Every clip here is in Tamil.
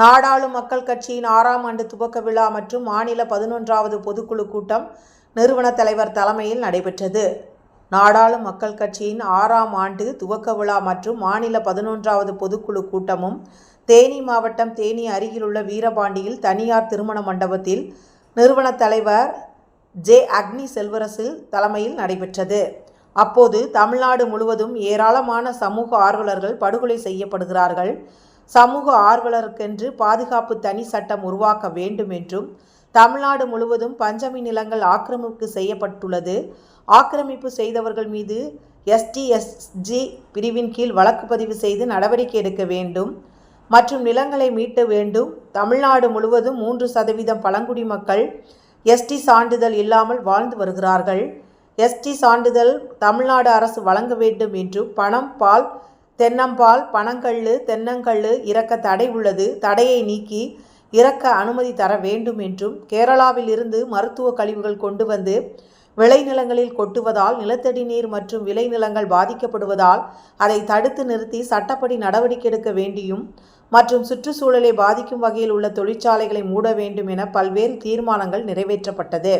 நாடாளும் மக்கள் கட்சியின் ஆறாம் ஆண்டு துவக்க விழா மற்றும் மாநில பதினொன்றாவது பொதுக்குழு கூட்டம் நிறுவன தலைவர் தலைமையில் நடைபெற்றது. நாடாளும் மக்கள் கட்சியின் ஆறாம் ஆண்டு துவக்க விழா மற்றும் மாநில பதினொன்றாவது பொதுக்குழு கூட்டமும் தேனி மாவட்டம் தேனி அருகிலுள்ள வீரபாண்டியில் தனியார் திருமண மண்டபத்தில் நிறுவன தலைவர் ஜே. அக்னி செல்வரசு தலைமையில் நடைபெற்றது. அப்போது தமிழ்நாடு முழுவதும் ஏராளமான சமூக ஆர்வலர்கள் படுகொலை செய்யப்படுகிறார்கள். சமூக ஆர்வலருக்கென்று பாதுகாப்பு தனி சட்டம் உருவாக்க வேண்டும் என்றும் தமிழ்நாடு முழுவதும் பஞ்சமி நிலங்கள் ஆக்கிரமிப்பு செய்யப்பட்டுள்ளது. ஆக்கிரமிப்பு செய்தவர்கள் மீது எஸ்டிஎஸ்ஜி பிரிவின் கீழ் வழக்கு பதிவு செய்து நடவடிக்கை எடுக்க வேண்டும். மற்றும் நிலங்களை மீட்ட வேண்டும். தமிழ்நாடு முழுவதும் மூன்று சதவீதம் பழங்குடி மக்கள் எஸ்டி சான்றிதழ் இல்லாமல் வாழ்ந்து வருகிறார்கள். எஸ்டி சான்றிதழ் தமிழ்நாடு அரசு வழங்க வேண்டும் என்றும் பணம் பால் தென்னம்பால் பனங்கள்ளு தென்னங்கள்ளு இறக்க தடை உள்ளது. தடையை நீக்கி இறக்க அனுமதி தர வேண்டும் என்றும் கேரளாவில் இருந்து மருத்துவ கழிவுகள் கொண்டு வந்து விளைநிலங்களில் கொட்டுவதால் நிலத்தடி நீர் மற்றும் விளைநிலங்கள் பாதிக்கப்படுவதால் அதை தடுத்து நிறுத்தி சட்டப்படி நடவடிக்கை எடுக்க வேண்டியும் மற்றும் சுற்றுச்சூழலை பாதிக்கும் வகையில் உள்ள தொழிற்சாலைகளை மூட வேண்டும் என பல்வேறு தீர்மானங்கள் நிறைவேற்றப்பட்டது.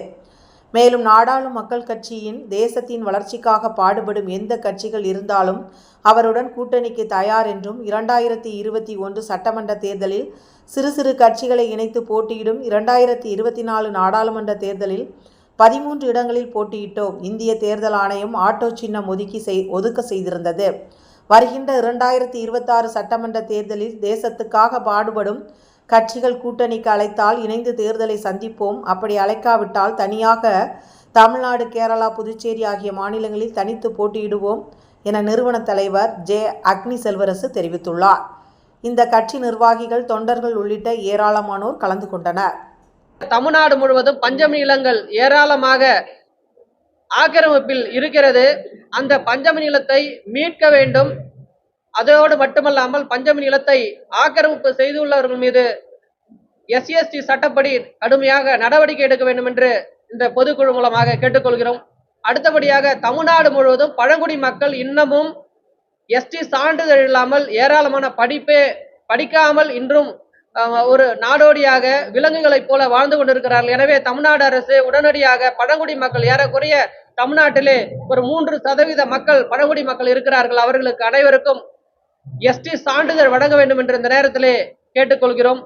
மேலும் நாடாளும் மக்கள் கட்சியின் தேசத்தின் வளர்ச்சிக்காக பாடுபடும் எந்த கட்சிகள் இருந்தாலும் அவருடன் கூட்டணிக்கு தயார் என்றும் இரண்டாயிரத்தி இருபத்தி ஒன்று சட்டமன்ற தேர்தலில் சிறு சிறு கட்சிகளை இணைத்து போட்டியிடும் இரண்டாயிரத்தி இருபத்தி நாலு நாடாளுமன்ற தேர்தலில் பதிமூன்று இடங்களில் போட்டியிட்டோம். இந்திய தேர்தல் ஆணையம் ஆட்டோ சின்னம் ஒதுக்கி செய் ஒதுக்க செய்திருந்தது. வருகின்ற இரண்டாயிரத்தி இருபத்தாறு சட்டமன்ற தேர்தலில் தேசத்துக்காக பாடுபடும் கட்சிகள் கூட்டணிக்கு அழைத்தால் இணைந்து தேர்தலை சந்திப்போம். அப்படி அழைக்காவிட்டால் தனியாக தமிழ்நாடு கேரளா புதுச்சேரி ஆகிய மாநிலங்களில் தனித்து போட்டியிடுவோம் என நிறுவன தலைவர் ஜே. அக்னி செல்வரசு தெரிவித்துள்ளார். இந்த கட்சி நிர்வாகிகள் தொண்டர்கள் உள்ளிட்ட ஏராளமானோர் கலந்து கொண்டனர். தமிழ்நாடு முழுவதும் பஞ்சமி நிலங்கள் ஏராளமாக ஆக்கிரமிப்பில் இருக்கிறது. அந்த பஞ்சமி நிலத்தை மீட்க வேண்டும். அதோடு மட்டுமல்லாமல் பஞ்சமி நிலத்தை ஆக்கிரமிப்பு செய்துள்ளவர்கள் மீது எஸ்சிஎஸ்டி சட்டப்படி கடுமையாக நடவடிக்கை எடுக்க வேண்டும் என்று இந்த பொதுக்குழு மூலமாக கேட்டுக்கொள்கிறோம். அடுத்தபடியாக தமிழ்நாடு முழுவதும் பழங்குடி மக்கள் இன்னமும் எஸ்டி சான்றிதழ் இல்லாமல் ஏராளமான படிப்பே படிக்காமல் இன்றும் ஒரு நாடோடியாக விலங்குகளைப் போல வாழ்ந்து கொண்டிருக்கிறார்கள். எனவே தமிழ்நாடு அரசு உடனடியாக பழங்குடி மக்கள் ஏறக்குறைய தமிழ்நாட்டிலே ஒரு மூன்று சதவீத மக்கள் பழங்குடி மக்கள் இருக்கிறார்கள். அவர்களுக்கு அனைவருக்கும் எஸ்டி சான்றிதழ் வழங்க வேண்டும் என்று இந்த நேரத்திலே கேட்டுக்கொள்கிறோம்.